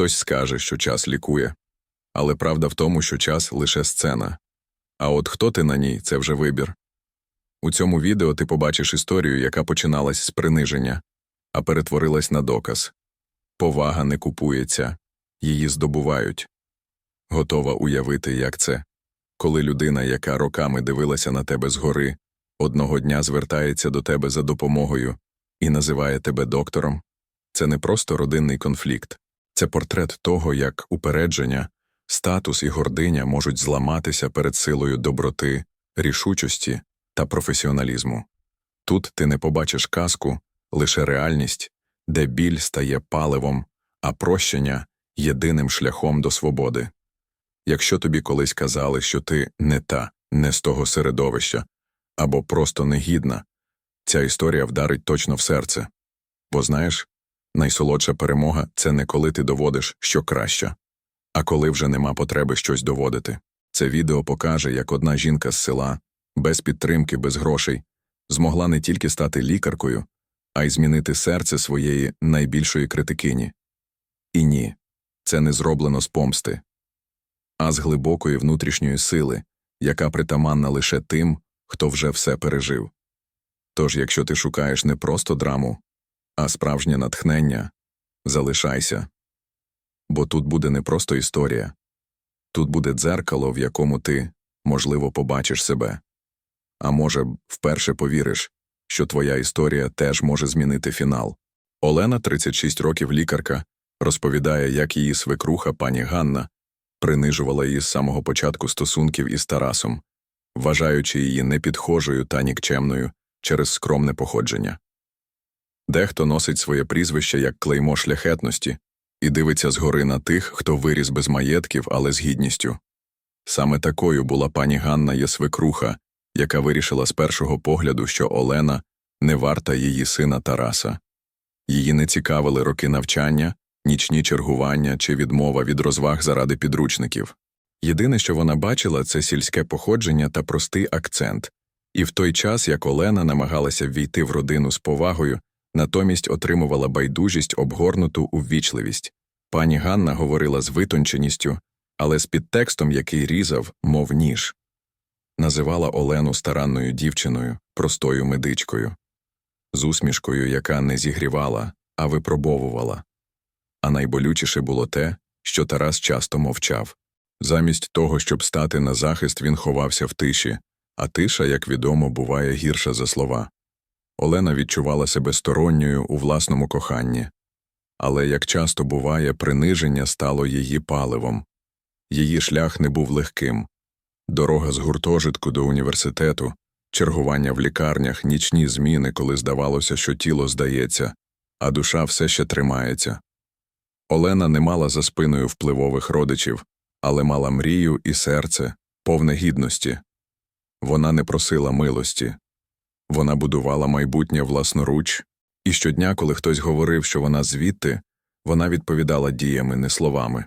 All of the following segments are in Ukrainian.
Хтось скаже, що час лікує, але правда в тому, що час лише сцена. А от хто ти на ній це вже вибір. У цьому відео ти побачиш історію, яка починалась з приниження, а перетворилась на доказ. Повага не купується, її здобувають. Готова уявити, як це, коли людина, яка роками дивилася на тебе згори, одного дня звертається до тебе за допомогою і називає тебе доктором. Це не просто родинний конфлікт, це портрет того, як упередження, статус і гординя можуть зламатися перед силою доброти, рішучості та професіоналізму. Тут ти не побачиш казку, лише реальність, де біль стає паливом, а прощення єдиним шляхом до свободи. Якщо тобі колись казали, що ти не та, не з того середовища, або просто негідна, ця історія вдарить точно в серце. Бо знаєш, найсолодша перемога це не коли ти доводиш, що краще, а коли вже нема потреби щось доводити. Це відео покаже, як одна жінка з села, без підтримки, без грошей, змогла не тільки стати лікаркою, а й змінити серце своєї найбільшої критикині. І ні, це не зроблено з помсти, а з глибокої внутрішньої сили, яка притаманна лише тим, хто вже все пережив. Тож, якщо ти шукаєш не просто драму, а справжнє натхнення, залишайся. Бо тут буде не просто історія, тут буде дзеркало, в якому ти, можливо, побачиш себе. А може, вперше повіриш, що твоя історія теж може змінити фінал. Олена, 36 років лікарка, розповідає, як її свекруха пані Ганна принижувала її з самого початку стосунків із Тарасом, вважаючи її непідхожою та нікчемною через скромне походження. Дехто носить своє прізвище як клеймо шляхетності і дивиться згори на тих, хто виріс без маєтків, але з гідністю. Саме такою була пані Ганна Єсвекруха, яка вирішила з першого погляду, що Олена не варта її сина Тараса. Її не цікавили роки навчання, нічні чергування чи відмова від розваг заради підручників. Єдине, що вона бачила, це сільське походження та простий акцент, і в той час, як Олена намагалася ввійти в родину з повагою, натомість отримувала байдужість, обгорнуту у ввічливість. Пані Ганна говорила з витонченістю, але з підтекстом, який різав, мов ніж. Називала Олену старанною дівчиною, простою медичкою, з усмішкою, яка не зігрівала, а випробовувала. А найболючіше було те, що Тарас часто мовчав. Замість того, щоб стати на захист, він ховався в тиші, а тиша, як відомо, буває гірша за слова. Олена відчувала себе сторонньою у власному коханні, але, як часто буває, приниження стало її паливом. Її шлях не був легким дорога з гуртожитку до університету, чергування в лікарнях, нічні зміни, коли здавалося, що тіло здається, а душа все ще тримається. Олена не мала за спиною впливових родичів, але мала мрію і серце, повне гідності. Вона не просила милості. Вона будувала майбутнє власноруч, і щодня, коли хтось говорив, що вона звідти, вона відповідала діями, не словами.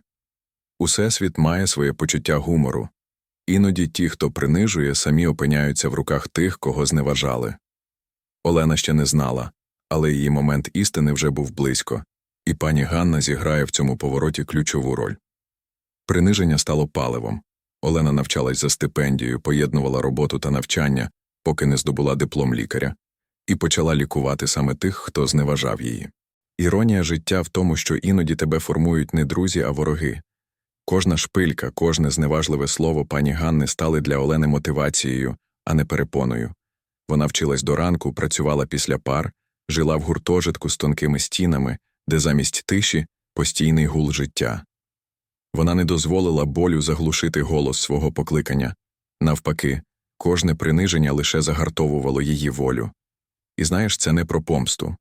Усесвіт має своє почуття гумору. Іноді ті, хто принижує, самі опиняються в руках тих, кого зневажали. Олена ще не знала, але її момент істини вже був близько, і пані Ганна зіграє в цьому повороті ключову роль. Приниження стало паливом. Олена навчалась за стипендією, поєднувала роботу та навчання, поки не здобула диплом лікаря, і почала лікувати саме тих, хто зневажав її. Іронія життя в тому, що іноді тебе формують не друзі, а вороги. Кожна шпилька, кожне зневажливе слово пані Ганни стали для Олени мотивацією, а не перепоною. Вона вчилась до ранку, працювала після пар, жила в гуртожитку з тонкими стінами, де замість тиші постійний гул життя. Вона не дозволила болю заглушити голос свого покликання. Навпаки, кожне приниження лише загартовувало її волю. І знаєш, це не про помсту.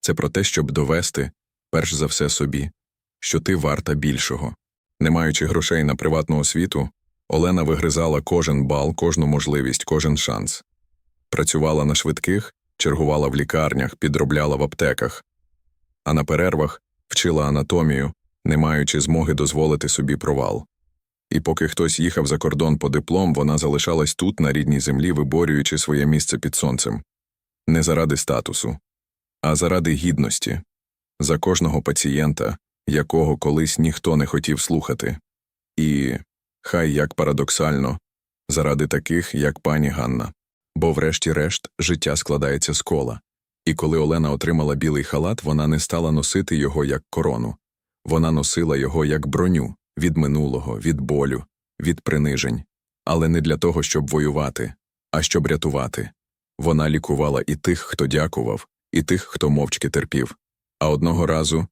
Це про те, щоб довести, перш за все собі, що ти варта більшого. Не маючи грошей на приватну освіту, Олена вигризала кожен бал, кожну можливість, кожен шанс. Працювала на швидких, чергувала в лікарнях, підробляла в аптеках, а на перервах вчила анатомію, не маючи змоги дозволити собі провал. І поки хтось їхав за кордон по диплом, вона залишалась тут, на рідній землі, виборюючи своє місце під сонцем. Не заради статусу, а заради гідності, за кожного пацієнта, якого колись ніхто не хотів слухати. І, хай як парадоксально, заради таких, як пані Ганна. Бо, врешті-решт, життя складається з кола. І коли Олена отримала білий халат, вона не стала носити його як корону. Вона носила його як броню від минулого, від болю, від принижень, але не для того, щоб воювати, а щоб рятувати. Вона лікувала і тих, хто дякував, і тих, хто мовчки терпів. А одного разу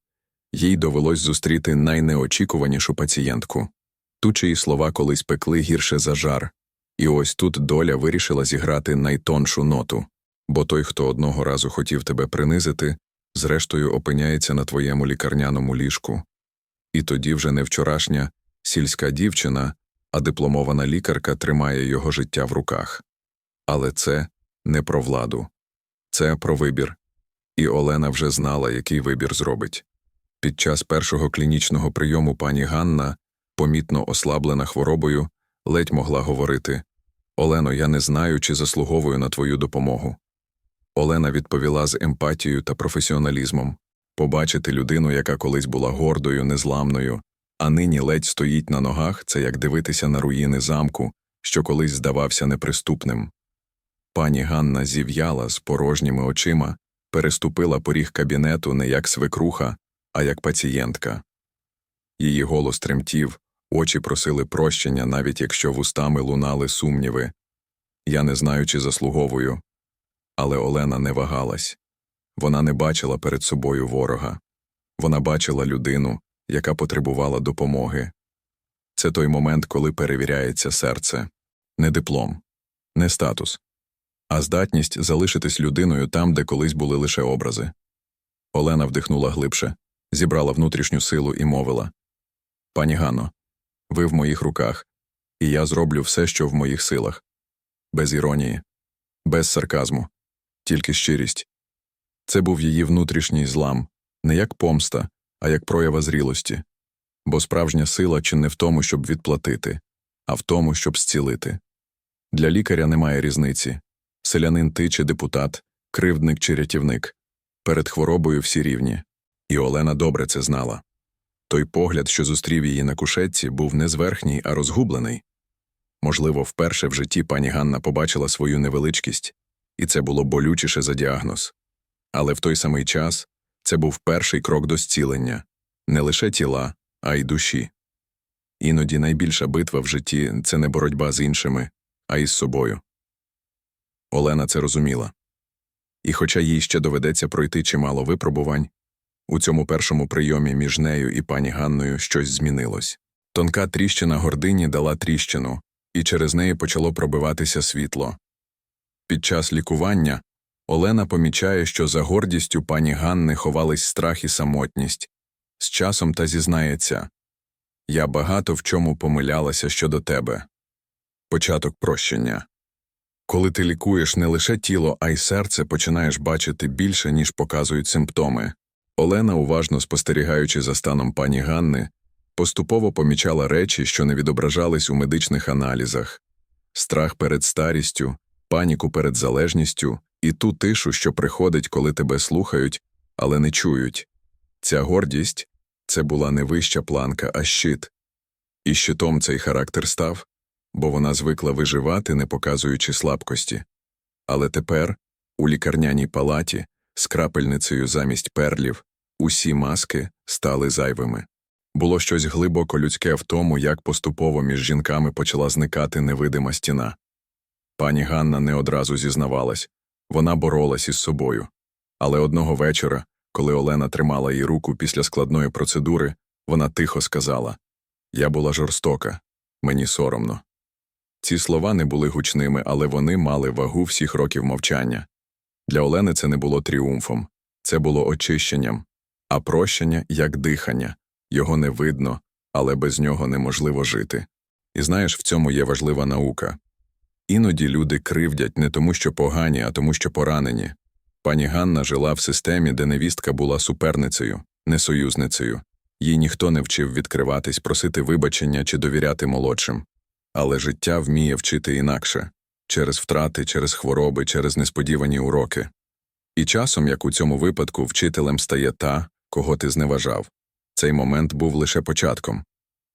їй довелось зустріти найнеочікуванішу пацієнтку. Ту, чиї слова колись пекли гірше за жар, і ось тут доля вирішила зіграти найтоншу ноту, бо той, хто одного разу хотів тебе принизити, зрештою опиняється на твоєму лікарняному ліжку. І тоді вже не вчорашня сільська дівчина, а дипломована лікарка тримає його життя в руках. Але це не про владу, це про вибір. І Олена вже знала, який вибір зробить. Під час першого клінічного прийому пані Ганна, помітно ослаблена хворобою, ледь могла говорити Олено, я не знаю, чи заслуговую на твою допомогу. Олена відповіла з емпатією та професіоналізмом побачити людину, яка колись була гордою, незламною, а нині ледь стоїть на ногах, це як дивитися на руїни замку, що колись здавався неприступним. Пані Ганна зів'яла з порожніми очима, переступила поріг кабінету не як свекруха, а як пацієнтка. Її голос тремтів, очі просили прощення, навіть якщо вустами лунали сумніви. Я не знаю, чи заслуговую. Але Олена не вагалась. Вона не бачила перед собою ворога. Вона бачила людину, яка потребувала допомоги. Це той момент, коли перевіряється серце, не диплом, не статус, а здатність залишитись людиною там, де колись були лише образи. Олена вдихнула глибше, зібрала внутрішню силу і мовила Пані Ганно, ви в моїх руках, і я зроблю все, що в моїх силах. Без іронії, без сарказму, тільки щирість. Це був її внутрішній злам, не як помста, а як проява зрілості. Бо справжня сила чи не в тому, щоб відплатити, а в тому, щоб зцілити. Для лікаря немає різниці селянин ти чи депутат, кривдник чи рятівник. Перед хворобою всі рівні. І Олена добре це знала. Той погляд, що зустрів її на кушетці, був не зверхній, а розгублений. Можливо, вперше в житті пані Ганна побачила свою невеличкість, і це було болючіше за діагноз. Але в той самий час це був перший крок до зцілення не лише тіла, а й душі. Іноді найбільша битва в житті це не боротьба з іншими, а із собою. Олена це розуміла. І хоча їй ще доведеться пройти чимало випробувань, у цьому першому прийомі між нею і пані Ганною щось змінилось. Тонка тріщина гордині дала тріщину, і через неї почало пробиватися світло. Під час лікування Олена помічає, що за гордістю пані Ганни ховались страх і самотність. З часом та зізнається Я багато в чому помилялася щодо тебе. Початок прощення. Коли ти лікуєш не лише тіло, а й серце, починаєш бачити більше, ніж показують симптоми. Олена, уважно спостерігаючи за станом пані Ганни, поступово помічала речі, що не відображались у медичних аналізах страх перед старістю, паніку перед залежністю і ту тишу, що приходить, коли тебе слухають, але не чують. Ця гордість це була не вища планка, а щит. І щитом цей характер став, бо вона звикла виживати, не показуючи слабкості. Але тепер, у лікарняній палаті, з крапельницею замість перлів, усі маски стали зайвими. Було щось глибоко людське в тому, як поступово між жінками почала зникати невидима стіна. Пані Ганна не одразу зізнавалась вона боролась із собою. Але одного вечора, коли Олена тримала їй руку після складної процедури, вона тихо сказала Я була жорстока, мені соромно. Ці слова не були гучними, але вони мали вагу всіх років мовчання. Для Олени це не було тріумфом, це було очищенням, а прощення як дихання його не видно, але без нього неможливо жити. І знаєш, в цьому є важлива наука. Іноді люди кривдять не тому, що погані, а тому, що поранені. Пані Ганна жила в системі, де невістка була суперницею, не союзницею. Їй ніхто не вчив відкриватись, просити вибачення чи довіряти молодшим. Але життя вміє вчити інакше через втрати, через хвороби, через несподівані уроки. І часом, як у цьому випадку, вчителем стає та, кого ти зневажав. Цей момент був лише початком.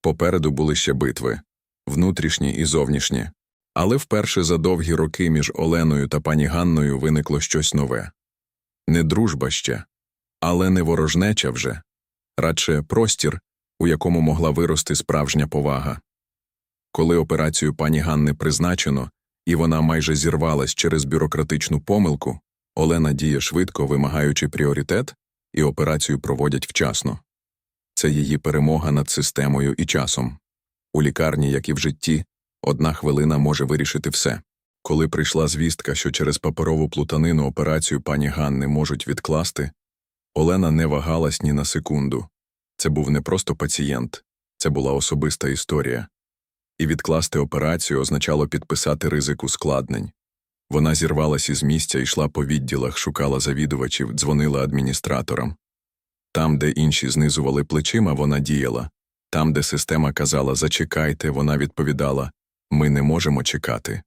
Попереду були ще битви внутрішні і зовнішні. Але вперше за довгі роки між Оленою та пані Ганною виникло щось нове не дружба ще, але не ворожнеча вже, радше простір, у якому могла вирости справжня повага. Коли операцію пані Ганни призначено, і вона майже зірвалась через бюрократичну помилку, Олена діє швидко, вимагаючи пріоритет, і операцію проводять вчасно. Це її перемога над системою і часом. У лікарні, як і в житті, одна хвилина може вирішити все. Коли прийшла звістка, що через паперову плутанину операцію пані Ганни можуть відкласти, Олена не вагалась ні на секунду. Це був не просто пацієнт, це була особиста історія. І відкласти операцію означало підписати ризик ускладнень. Вона зірвалась із місця, йшла по відділах, шукала завідувачів, дзвонила адміністраторам. Там, де інші знизували плечима, вона діяла. Там, де система казала Зачекайте, вона відповідала Ми не можемо чекати.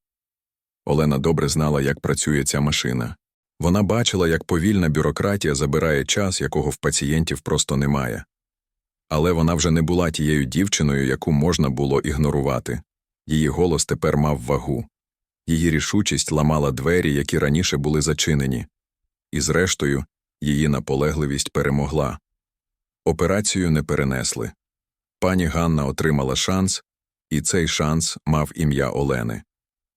Олена добре знала, як працює ця машина. Вона бачила, як повільна бюрократія забирає час, якого в пацієнтів просто немає. Але вона вже не була тією дівчиною, яку можна було ігнорувати. Її голос тепер мав вагу. Її рішучість ламала двері, які раніше були зачинені. І, зрештою, її наполегливість перемогла. Операцію не перенесли. Пані Ганна отримала шанс, і цей шанс мав ім'я Олени.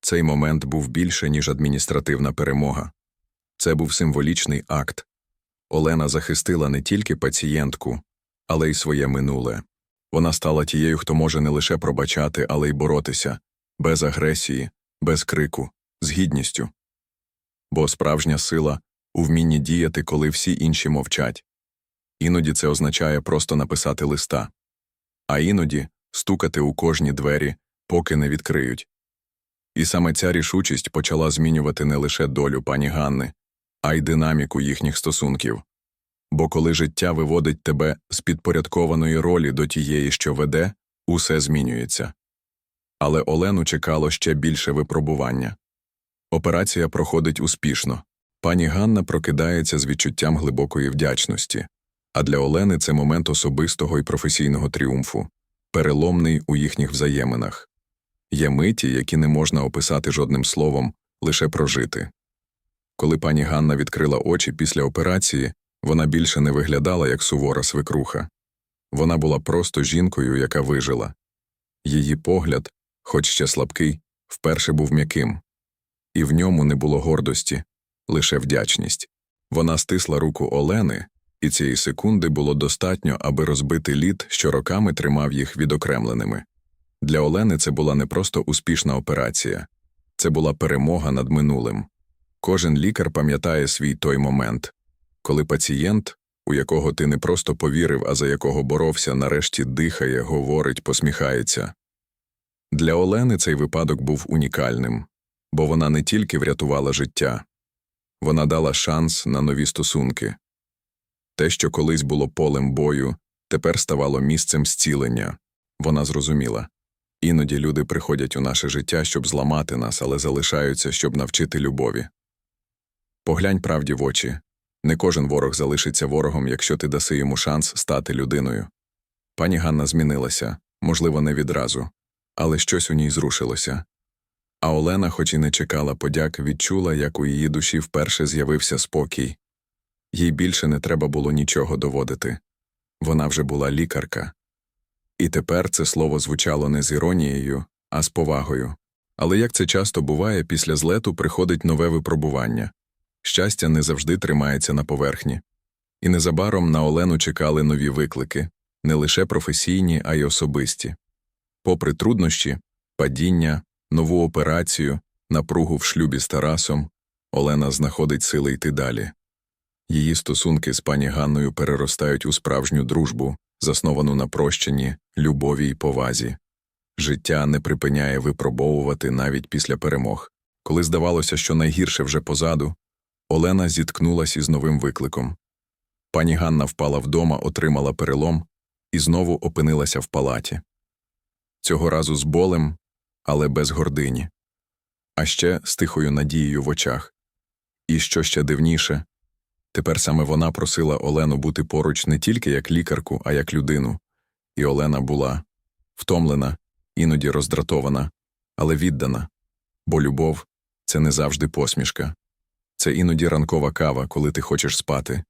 Цей момент був більше, ніж адміністративна перемога. Це був символічний акт. Олена захистила не тільки пацієнтку, але й своє минуле. Вона стала тією, хто може не лише пробачати, але й боротися, без агресії, без крику, з гідністю. Бо справжня сила у вмінні діяти, коли всі інші мовчать. Іноді це означає просто написати листа, а іноді стукати у кожні двері, поки не відкриють. І саме ця рішучість почала змінювати не лише долю пані Ганни, а й динаміку їхніх стосунків. Бо коли життя виводить тебе з підпорядкованої ролі до тієї, що веде, усе змінюється. Але Олену чекало ще більше випробування. Операція проходить успішно. Пані Ганна прокидається з відчуттям глибокої вдячності, а для Олени це момент особистого і професійного тріумфу, переломний у їхніх взаєминах. Є миті, які не можна описати жодним словом, лише прожити. Коли пані Ганна відкрила очі після операції, вона більше не виглядала як сувора свекруха. Вона була просто жінкою, яка вижила. Її погляд, хоч ще слабкий, вперше був м'яким, і в ньому не було гордості, лише вдячність. Вона стисла руку Олени, і цієї секунди було достатньо, аби розбити лід, що роками тримав їх відокремленими. Для Олени це була не просто успішна операція, це була перемога над минулим. Кожен лікар пам'ятає свій той момент, коли пацієнт, у якого ти не просто повірив, а за якого боровся, нарешті дихає, говорить, посміхається. Для Олени цей випадок був унікальним, бо вона не тільки врятувала життя, вона дала шанс на нові стосунки. Те, що колись було полем бою, тепер ставало місцем зцілення. Вона зрозуміла. Іноді люди приходять у наше життя, щоб зламати нас, але залишаються, щоб навчити любові. Поглянь правді в очі не кожен ворог залишиться ворогом, якщо ти даси йому шанс стати людиною. Пані Ганна змінилася, можливо, не відразу, але щось у ній зрушилося. А Олена, хоч і не чекала подяк, відчула, як у її душі вперше з'явився спокій. Їй більше не треба було нічого доводити. Вона вже була лікарка. І тепер це слово звучало не з іронією, а з повагою. Але як це часто буває, після злету приходить нове випробування щастя не завжди тримається на поверхні. І незабаром на Олену чекали нові виклики не лише професійні, а й особисті. Попри труднощі, падіння, нову операцію, напругу в шлюбі з Тарасом, Олена знаходить сили йти далі. Її стосунки з пані Ганною переростають у справжню дружбу, засновану на прощенні, любові й повазі. Життя не припиняє випробовувати навіть після перемог. Коли здавалося, що найгірше вже позаду, Олена зіткнулася із новим викликом. Пані Ганна впала вдома, отримала перелом і знову опинилася в палаті. Цього разу з болем, але без гордині, а ще з тихою надією в очах. І що ще дивніше, Тепер саме вона просила Олену бути поруч не тільки як лікарку, а як людину. І Олена була втомлена, іноді роздратована, але віддана. Бо любов це не завжди посмішка. Це іноді ранкова кава, коли ти хочеш спати.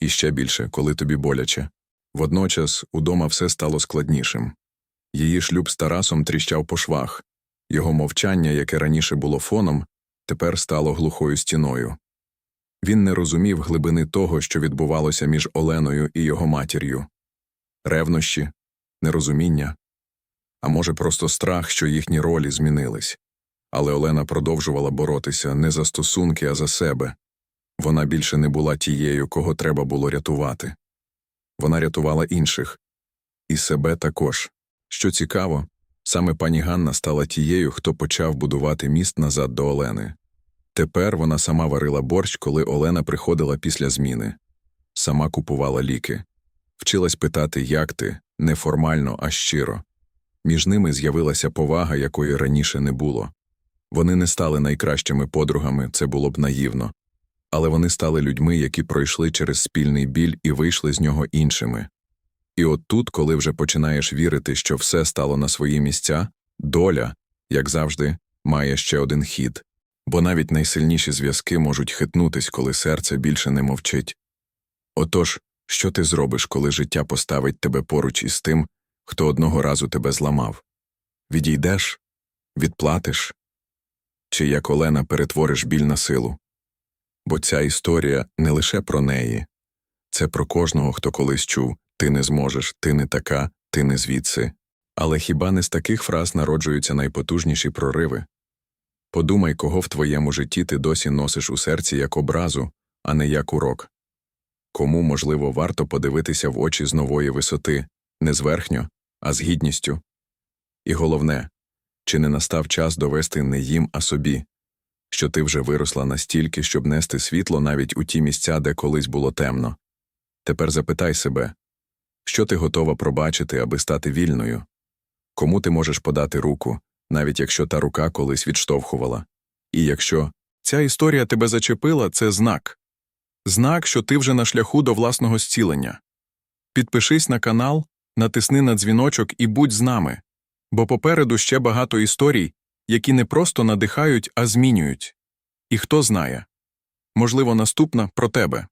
І ще більше, коли тобі боляче. Водночас удома все стало складнішим. Її шлюб з Тарасом тріщав по швах. Його мовчання, яке раніше було фоном, тепер стало глухою стіною. Він не розумів глибини того, що відбувалося між Оленою і його матір'ю. Ревнощі, нерозуміння, а може, просто страх, що їхні ролі змінились. Але Олена продовжувала боротися не за стосунки, а за себе. Вона більше не була тією, кого треба було рятувати. Вона рятувала інших. І себе також. Що цікаво, саме пані Ганна стала тією, хто почав будувати міст назад до Олени. Тепер вона сама варила борщ, коли Олена приходила після зміни. Сама купувала ліки. Вчилась питати, як ти, не формально, а щиро. Між ними з'явилася повага, якої раніше не було. Вони не стали найкращими подругами, це було б наївно. Але вони стали людьми, які пройшли через спільний біль і вийшли з нього іншими. І от тут, коли вже починаєш вірити, що все стало на свої місця, доля, як завжди, має ще один хід, бо навіть найсильніші зв'язки можуть хитнутись, коли серце більше не мовчить. Отож, що ти зробиш, коли життя поставить тебе поруч із тим, хто одного разу тебе зламав? Відійдеш? Відплатиш? Чи як Олена перетвориш біль на силу? Бо ця історія не лише про неї, це про кожного, хто колись чув ти не зможеш, ти не така, ти не звідси. Але хіба не з таких фраз народжуються найпотужніші прориви? Подумай, кого в твоєму житті ти досі носиш у серці як образу, а не як урок. Кому, можливо, варто подивитися в очі з нової висоти, не зверхньо, а з гідністю. І головне, чи не настав час довести не їм, а собі, що ти вже виросла настільки, щоб нести світло навіть у ті місця, де колись було темно. Тепер запитай себе, що ти готова пробачити, аби стати вільною? Кому ти можеш подати руку, навіть якщо та рука колись відштовхувала? І якщо ця історія тебе зачепила, це знак. Знак, що ти вже на шляху до власного зцілення. Підпишись на канал, натисни на дзвіночок і будь з нами, бо попереду ще багато історій, які не просто надихають, а змінюють. І хто знає, можливо, наступна про тебе.